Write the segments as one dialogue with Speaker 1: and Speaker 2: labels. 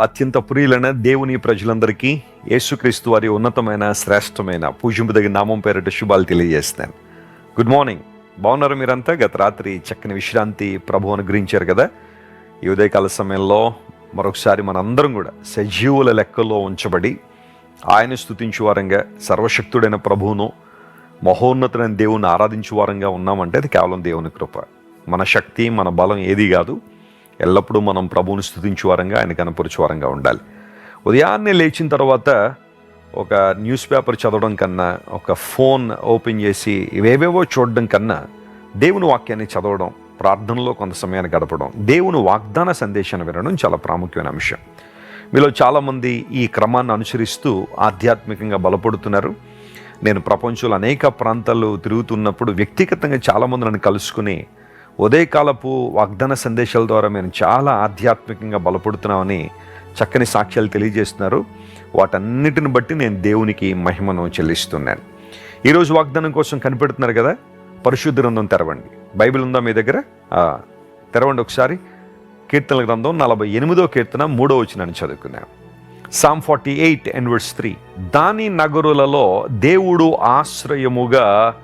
Speaker 1: అత్యంత ప్రియులైన దేవుని ప్రజలందరికీ యేసుక్రీస్తు వారి ఉన్నతమైన శ్రేష్టమైన పూజింపుదగిన నామం పేరిట శుభాలు తెలియజేస్తాను గుడ్ మార్నింగ్ బాగున్నారు మీరంతా? గత రాత్రి చక్కని విశ్రాంతి ప్రభు అనుగ్రహించారు కదా? ఈ ఉదయకాల సమయంలో మరొకసారి మనందరం కూడా సజీవుల లెక్కలో ఉంచబడి ఆయన స్తుతించు వారంగా సర్వశక్తుడైన ప్రభువును మహోన్నతుడైన దేవుని ఆరాధించు వారంగా ఉన్నామంటే అది కేవలం దేవుని కృప. మన శక్తి మన బలం ఏది కాదు. ఎల్లప్పుడూ మనం ప్రభువుని స్థుతించు వారంగా ఆయన కనపరుచు వారంగా ఉండాలి. ఉదయాన్నే లేచిన తర్వాత ఒక న్యూస్ పేపర్ చదవడం కన్నా ఒక ఫోన్ ఓపెన్ చేసి ఇవేవేవో చూడడం కన్నా దేవుని వాక్యాన్ని చదవడం ప్రార్థనలో కొంత సమయాన్ని గడపడం దేవుని వాగ్దాన సందేశాన్ని వినడం చాలా ప్రాముఖ్యమైన అంశం. మీలో చాలామంది ఈ క్రమాన్ని అనుసరిస్తూ ఆధ్యాత్మికంగా బలపడుతున్నారు. నేను ప్రపంచంలో అనేక ప్రాంతాల్లో తిరుగుతున్నప్పుడు వ్యక్తిగతంగా చాలామంది నన్ను కలుసుకుని ఉదయకాలపు వాగ్దాన సందేశాల ద్వారా మేము చాలా ఆధ్యాత్మికంగా బలపడుతున్నామని చక్కని సాక్ష్యాలు తెలియజేస్తున్నారు. వాటన్నిటిని బట్టి నేను దేవునికి మహిమను చెల్లిస్తున్నాను. ఈరోజు వాగ్దానం కోసం కనిపెడుతున్నారు కదా? పరిశుద్ధ గ్రంథం తెరవండి. బైబిల్ ఉందా మీ దగ్గర? తెరవండి ఒకసారి. కీర్తనల గ్రంథం నలభై ఎనిమిదో కీర్తన మూడో వచ్చినని చదువుకున్నాను psalm forty eight and three దాని నగరులలో దేవుడు ఆశ్రయముగా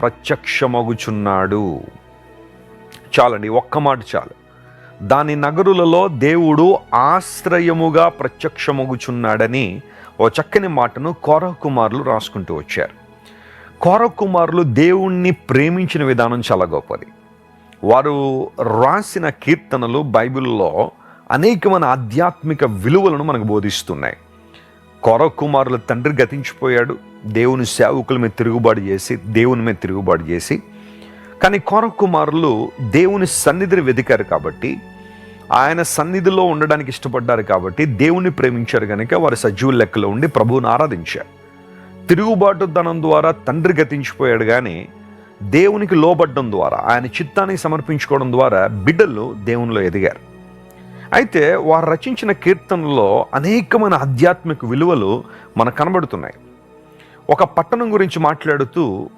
Speaker 1: ప్రత్యక్షమగుచున్నాడు. చాలండి ఒక్క మాట చాలు. దాని నగరులలో దేవుడు ఆశ్రయముగా ప్రత్యక్షమగుచున్నాడని ఓ చక్కని మాటను కోర కుమారులు రాసుకుంటూ వచ్చారు. కోర కుమారులు దేవుణ్ణి ప్రేమించిన విధానం చాలా గొప్పది. వారు రాసిన కీర్తనలు బైబిల్లో అనేకమైన ఆధ్యాత్మిక విలువలను మనకు బోధిస్తున్నాయి. కొర కుమారుల తండ్రి గతించిపోయాడు. దేవుని సేవకుల మీద తిరుగుబాటు చేసి దేవుని మీద తిరుగుబాటు చేసి కానీ కొర కుమారులు దేవుని సన్నిధిని వెతికారు కాబట్టి ఆయన సన్నిధిలో ఉండడానికి ఇష్టపడ్డారు కాబట్టి దేవుని ప్రేమించారు కనుక వారి సజీవుల లెక్కలో ఉండి ప్రభువుని ఆరాధించారు. తిరుగుబాటు ధనం ద్వారా తండ్రి గతించిపోయాడు కానీ దేవునికి లోబడ్డం ద్వారా ఆయన చిత్తానికి సమర్పించుకోవడం ద్వారా బిడ్డలు దేవునిలో ఎదిగారు. అయితే వారు రచించిన కీర్తనలో అనేకమైన ఆధ్యాత్మిక విలువలు మనకు కనబడుతున్నాయి. ఒక పట్టణం గురించి మాట్లాడుతూ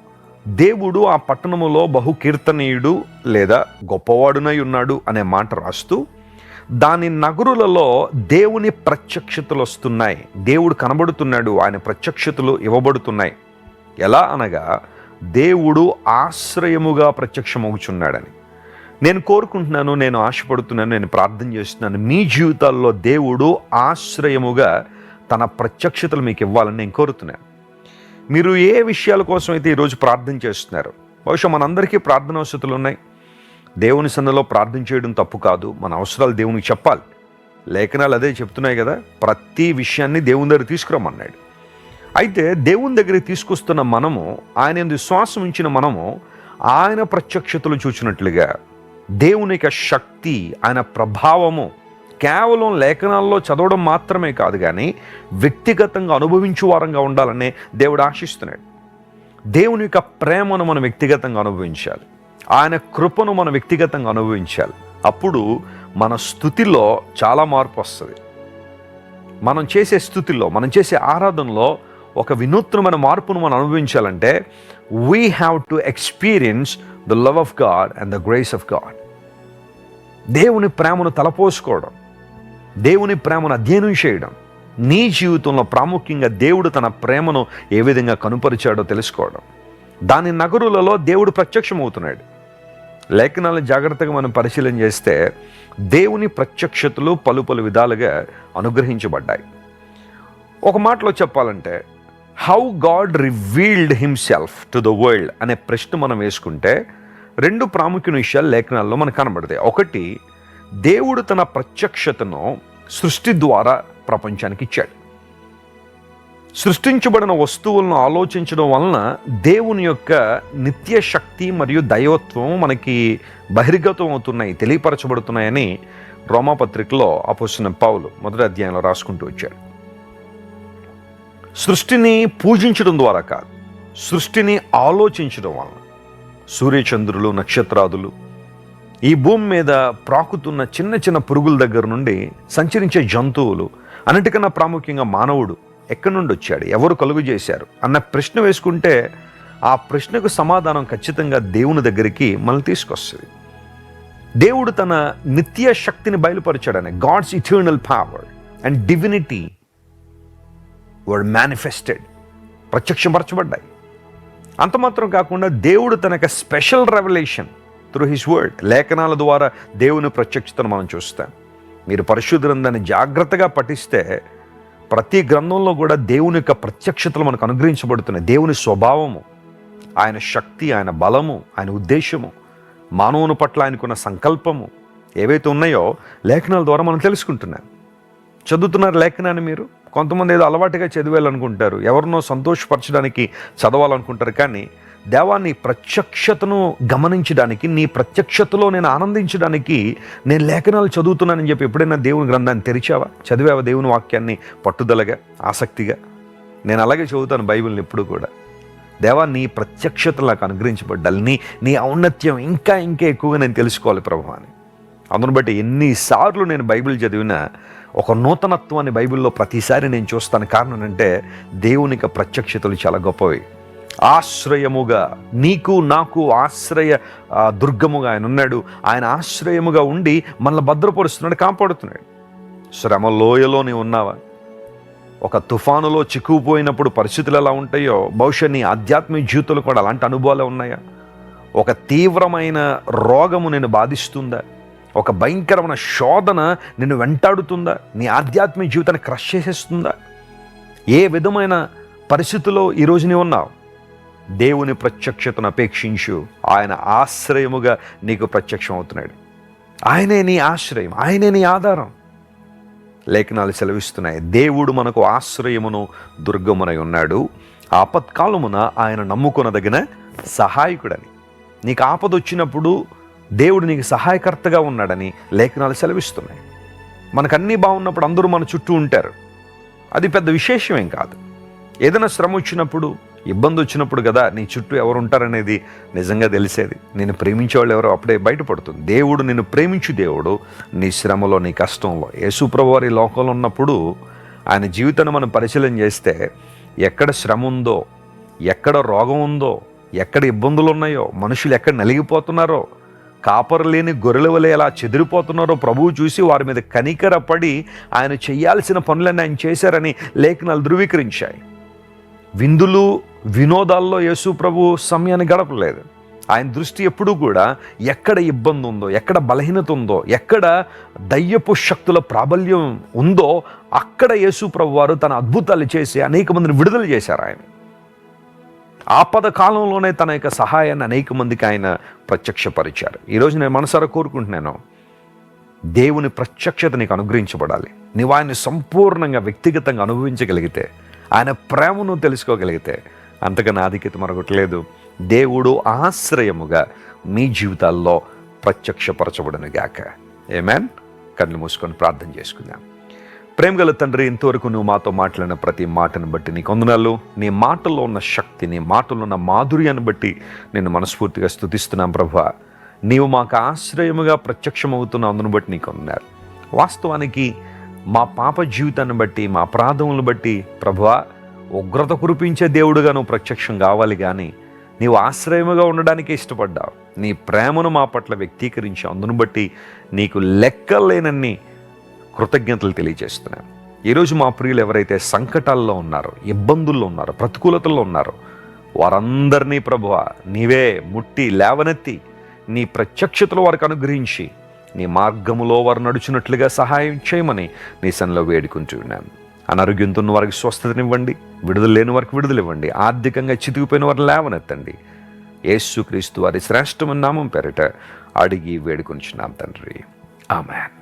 Speaker 1: దేవుడు ఆ పట్టణములో బహుకీర్తనీయుడు లేదా గొప్పవాడునై ఉన్నాడు అనే మాట రాస్తూ దాని నగరులలో దేవుని ప్రత్యక్షతలు వస్తున్నాయి. దేవుడు కనబడుతున్నాడు ఆయన ప్రత్యక్షతలు ఇవ్వబడుతున్నాయి. ఎలా అనగా దేవుడు ఆశ్రయముగా ప్రత్యక్షమవుచున్నాడని. నేను కోరుకుంటున్నాను నేను ఆశపడుతున్నాను నేను ప్రార్థన చేస్తున్నాను. మీ జీవితాల్లో దేవుడు ఆశ్రయముగా తన ప్రత్యక్షతలు మీకు ఇవ్వాలని నేను కోరుతున్నాను. మీరు ఏ విషయాల కోసం అయితే ఈరోజు ప్రార్థన చేస్తున్నారు? బహుశా మనందరికీ ప్రార్థన వసతులు ఉన్నాయి. దేవుని సన్నలో ప్రార్థన చేయడం తప్పు కాదు. మన అవసరాలు దేవునికి చెప్పాలి. లేఖనాలు అదే చెప్తున్నాయి కదా ప్రతి విషయాన్ని దేవుని దగ్గర తీసుకురమ్మన్నాడు. అయితే దేవుని దగ్గరికి తీసుకొస్తున్న మనము ఆయన యందు విశ్వాసం ఉంచిన మనము ఆయన ప్రత్యక్షతలు చూచినట్లుగా దేవుని యొక్క శక్తి ఆయన ప్రభావము కేవలం లేఖనాల్లో చదవడం మాత్రమే కాదు కానీ వ్యక్తిగతంగా అనుభవించు వారంగా ఉండాలనే దేవుడు ఆశిస్తున్నాడు. దేవుని యొక్క ప్రేమను మనం వ్యక్తిగతంగా అనుభవించాలి. ఆయన కృపను మనం వ్యక్తిగతంగా అనుభవించాలి. అప్పుడు మన స్థుతిలో చాలా మార్పు వస్తుంది. మనం చేసే స్థుతిలో మనం చేసే ఆరాధనలో ఒక వినూత్నమైన మార్పును మనం అనుభవించాలంటే we have to experience the love of God and the grace of God దేవుని ప్రేమను తలపోసుకోవడం దేవుని ప్రేమను అధ్యయనం చేయడం. నీ జీవితంలో ప్రాముఖ్యంగా దేవుడు తన ప్రేమను ఏ విధంగా కనుపరిచాడో తెలుసుకోవడం. దాని నగరులలో దేవుడు ప్రత్యక్షమవుతున్నాడు. లేఖనాలను జాగ్రత్తగా మనం పరిశీలన చేస్తే దేవుని ప్రత్యక్షతలు పలు పలు విధాలుగా అనుగ్రహించబడ్డాయి. ఒక మాటలో చెప్పాలంటే how God revealed himself to the world అనే ప్రశ్న మనం వేసుకుంటే రెండు ప్రాముఖ్యమైన విషయాలు లేఖనాల్లో మనకు కనబడతాయి. ఒకటి దేవుడు తన ప్రత్యక్షతను సృష్టి ద్వారా ప్రపంచానికి ఇచ్చాడు సృష్టించబడిన వస్తువులను ఆలోచించడం వలన దేవుని యొక్క నిత్య శక్తి మరియు దైవత్వం మనకి బహిర్గతం అవుతున్నాయి తెలియపరచబడుతున్నాయని రోమాపత్రికలో అపోసిన పావులు మొదటి అధ్యాయంలో రాసుకుంటూ వచ్చాడు. సృష్టిని పూజించడం ద్వారా కాదు సృష్టిని ఆలోచించడం వలన. సూర్యచంద్రులు నక్షత్రాదులు ఈ భూమి మీద ప్రాకుతున్న చిన్న చిన్న పురుగుల దగ్గర నుండి సంచరించే జంతువులు అన్నిటికన్నా ప్రాముఖ్యంగా మానవుడు ఎక్కడి నుండి వచ్చాడు? ఎవరు కలుగు చేశారు? అన్న ప్రశ్న వేసుకుంటే ఆ ప్రశ్నకు సమాధానం ఖచ్చితంగా దేవుని దగ్గరికి మనల్ని తీసుకొస్తుంది. దేవుడు తన నిత్య శక్తిని బయలుపరిచాడని God's eternal power and divinity word manifested ప్రత్యక్షపరచబడ్డాయి. అంత మాత్రం కాకుండా దేవుడు తన యొక్క special revolution through his word. లేఖనాల ద్వారా దేవుని ప్రత్యక్షతను మనం చూస్తాం. మీరు పరిశుద్ధ గ్రంథాన్ని జాగ్రత్తగా పఠిస్తే ప్రతి గ్రంథంలో కూడా దేవుని యొక్క ప్రత్యక్షతలు మనకు అనుగ్రహించబడుతున్నాయి. దేవుని స్వభావము ఆయన శక్తి ఆయన బలము ఆయన ఉద్దేశము మానవుని పట్ల ఆయనకున్న సంకల్పము ఏవైతే ఉన్నాయో లేఖనాల ద్వారా మనం తెలుసుకుంటున్నాం. చదువుతున్నారు లేఖనాన్ని మీరు? కొంతమంది ఏదో అలవాటుగా చదివేయాలనుకుంటారు. ఎవరినో సంతోషపరచడానికి చదవాలనుకుంటారు కానీ దేవాన్ని ప్రత్యక్షతను గమనించడానికి నీ ప్రత్యక్షతలో నేను ఆనందించడానికి నేను లేఖనాలు చదువుతున్నానని చెప్పి ఎప్పుడైనా దేవుని గ్రంథాన్ని తెరిచావా? చదివావా దేవుని వాక్యాన్ని పట్టుదలగా ఆసక్తిగా? నేను అలాగే చదువుతాను బైబిల్ని ఎప్పుడు కూడా. దేవా నీ ప్రత్యక్షత నాకు అనుగ్రహించబడ్డాలి నీ నీ ఔన్నత్యం ఇంకా ఇంకా ఎక్కువగా నేను తెలుసుకోవాలి ప్రభు అని. అందును బట్టి ఎన్నిసార్లు నేను బైబిల్ చదివినా ఒక నూతనత్వాన్ని బైబిల్లో ప్రతిసారి నేను చూస్తాను. కారణం అంటే దేవునికి ప్రత్యక్షతలు చాలా గొప్పవి. ఆశ్రయముగా నీకు నాకు ఆశ్రయ దుర్గముగా ఆయన ఉన్నాడు. ఆయన ఆశ్రయముగా ఉండి మనల్ని భద్రపరుస్తున్నాడు కాపాడుతున్నాడు. శ్రమ లోయలోనే ఉన్నావా? ఒక తుఫానులో చిక్కుపోయినప్పుడు పరిస్థితులు ఎలా ఉంటాయో బహుశా నీ ఆధ్యాత్మిక జీవితాలు కూడా అలాంటి అనుభవాలు ఉన్నాయా? ఒక తీవ్రమైన రోగము నేను బాధిస్తుందా? ఒక భయంకరమైన శోధన నిన్ను వెంటాడుతుందా? నీ ఆధ్యాత్మిక జీవితాన్ని క్రష్ చేసేస్తుందా? ఏ విధమైన పరిస్థితుల్లో ఈరోజు నీ ఉన్నావు? దేవుని ప్రత్యక్షతను అపేక్షించు. ఆయన ఆశ్రయముగా నీకు ప్రత్యక్షం అవుతున్నాడు ఆయనే నీ ఆశ్రయం ఆయనే నీ ఆధారం. లేఖనాలు సెలవిస్తున్నాయి. దేవుడు మనకు ఆశ్రయమును దుర్గమునై ఉన్నాడు. ఆపత్కాలమున ఆయన నమ్ముకొనదగిన సహాయకుడని. నీకు ఆపద వచ్చినప్పుడు దేవుడు నీకు సహాయకర్తగా ఉన్నాడని లేఖనాలు సెలవిస్తున్నాయి. మనకు అన్నీ బాగున్నప్పుడు అందరూ మన చుట్టూ ఉంటారు. అది పెద్ద విశేషమేం కాదు. ఏదైనా శ్రమ వచ్చినప్పుడు ఇబ్బంది వచ్చినప్పుడు కదా నీ చుట్టూ ఎవరు ఉంటారనేది నిజంగా తెలిసేది. నేను ప్రేమించే వాళ్ళు ఎవరో అప్పుడే బయటపడుతుంది. దేవుడు నిన్ను ప్రేమించు దేవుడు నీ శ్రమలో నీ కష్టంలో. యేసుప్రభువారి లోకంలో ఉన్నప్పుడు ఆయన జీవితాన్ని మనం పరిశీలన చేస్తే ఎక్కడ శ్రమ ఉందో ఎక్కడ రోగం ఉందో ఎక్కడ ఇబ్బందులు ఉన్నాయో మనుషులు ఎక్కడ నలిగిపోతున్నారో కాపరు లేని గొర్రెల వలె ఎలా చెదిరిపోతున్నారో ప్రభువు చూసి వారి మీద కనికరపడి ఆయన చేయాల్సిన పనులన్నీ ఆయన చేశారని లేఖనాలు ధృవీకరించాయి. విందులు వినోదాల్లో యేసు ప్రభు సమయాన్ని గడపలేదు. ఆయన దృష్టి ఎప్పుడూ కూడా ఎక్కడ ఇబ్బంది ఉందో ఎక్కడ బలహీనత ఉందో ఎక్కడ దయ్యపు శక్తుల ప్రాబల్యం ఉందో అక్కడ యేసు ప్రభు వారు తన అద్భుతాలు చేసి అనేక మందిని విడుదల చేశారు ఆయన. ఆపద కాలంలోనే తన యొక్క సహాయాన్ని అనేక మందికి ఆయన ప్రత్యక్షపరిచారు. ఈరోజు నేను మనసారా కోరుకుంటున్నాను దేవుని ప్రత్యక్షత నీకు అనుగ్రహించబడాలి. నీవు ఆయన్ని సంపూర్ణంగా వ్యక్తిగతంగా అనుభవించగలిగితే ఆయన ప్రేమను తెలుసుకోగలిగితే అంతకన్నా ఆధిక్యత మరొకట్లేదు. దేవుడు ఆశ్రయముగా మీ జీవితాల్లో ప్రత్యక్షపరచబడను గాక ఏమేన్ కళ్ళు మూసుకొని ప్రార్థన చేసుకుందాం. ప్రేమగల తండ్రి ఇంతవరకు నువ్వు మాతో మాట్లాడిన ప్రతి మాటను బట్టి నీ కొందనాలు నీ మాటల్లో ఉన్న శక్తి నీ మాటల్లో ఉన్న మాధుర్యాన్ని బట్టి నేను మనస్ఫూర్తిగా స్థుతిస్తున్నాం ప్రభా. నీవు మాకు ఆశ్రయముగా ప్రత్యక్షమవుతున్న అందును బట్టి నీకు ఉన్నారు వాస్తవానికి మా పాప జీవితాన్ని బట్టి మా అపరాధములను బట్టి ప్రభువా ఉగ్రత కురిపించే దేవుడుగా నువ్వు ప్రత్యక్షం కావాలి కానీ నీవు ఆశ్రయముగా ఉండడానికి ఇష్టపడ్డావు. నీ ప్రేమను మా పట్ల వ్యక్తీకరించి అందును బట్టి నీకు లెక్కలేనన్ని కృతజ్ఞతలు తెలియజేస్తున్నాను. ఈరోజు మా ప్రియులు ఎవరైతే సంకటాల్లో ఉన్నారో ఇబ్బందుల్లో ఉన్నారో ప్రతికూలతల్లో ఉన్నారో వారందరినీ ప్రభువ నీవే ముట్టి లేవనెత్తి నీ ప్రత్యక్షతలు వారికి అనుగ్రహించి నీ మార్గములో వారు నడుచున్నట్లుగా సహాయం చేయమని నీ సన్లో వేడుకుంటున్నాను అనారోగ్యంతో ఉన్న వారికి స్వస్థతనివ్వండి. విడుదల లేని వారికి విడుదలివ్వండి. ఆర్థికంగా చితికిపోయిన వారిని లేవనెత్తండి. యేసుక్రీస్తు వారి శ్రేష్టమైన నామం పేరిట అడిగి వేడుకొంచున్నాం తండ్రి. ఆమెన్.